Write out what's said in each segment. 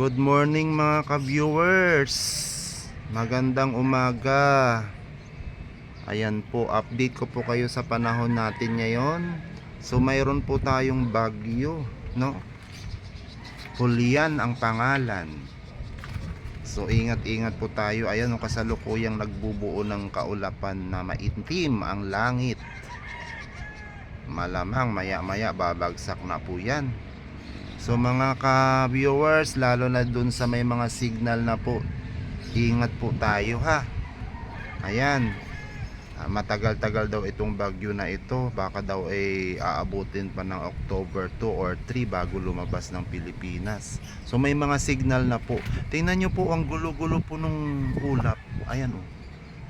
Good morning mga ka-viewers. Magandang umaga. Ayan po, update ko po kayo sa panahon natin ngayon. So mayroon po tayong bagyo, no? Julian ang pangalan. So ingat-ingat po tayo. Ayan, ang kasalukuyang nagbubuo ng kaulapan na maitim ang langit. Malamang maya-maya babagsak na po yan. So mga ka-viewers, lalo na dun sa may mga signal na po, ingat po tayo ha. Ayan. Ah, Matagal-tagal daw itong bagyo na ito. Baka daw ay aabutin pa ng October 2 or 3 bago lumabas ng Pilipinas. So may mga signal na po. Tingnan nyo po ang gulo-gulo po nung ulap. Ayan oh.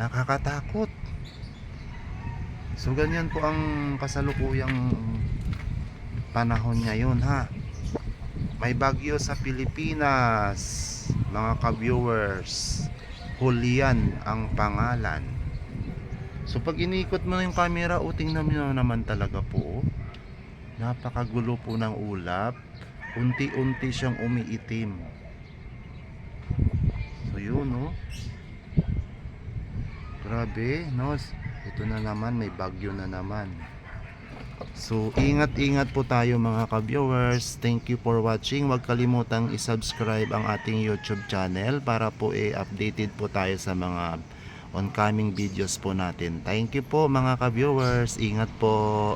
Nakakatakot. So ganyan po ang kasalukuyang panahon ngayon ha. May bagyo sa Pilipinas, mga ka-viewers. Julian ang pangalan. So pag inikot mo na yung camera, o tingnan mo na naman talaga po. oh. Napakagulo po ng ulap. Unti-unti siyang umiitim. So yun, no? Grabe, no? Ito na naman, may bagyo na naman. So, ingat-ingat po tayo mga ka-viewers. Thank you for watching. Huwag kalimutang i-subscribe ang ating YouTube channel para po i-updated po tayo sa mga oncoming videos po natin. Thank you po mga ka-viewers. Ingat po.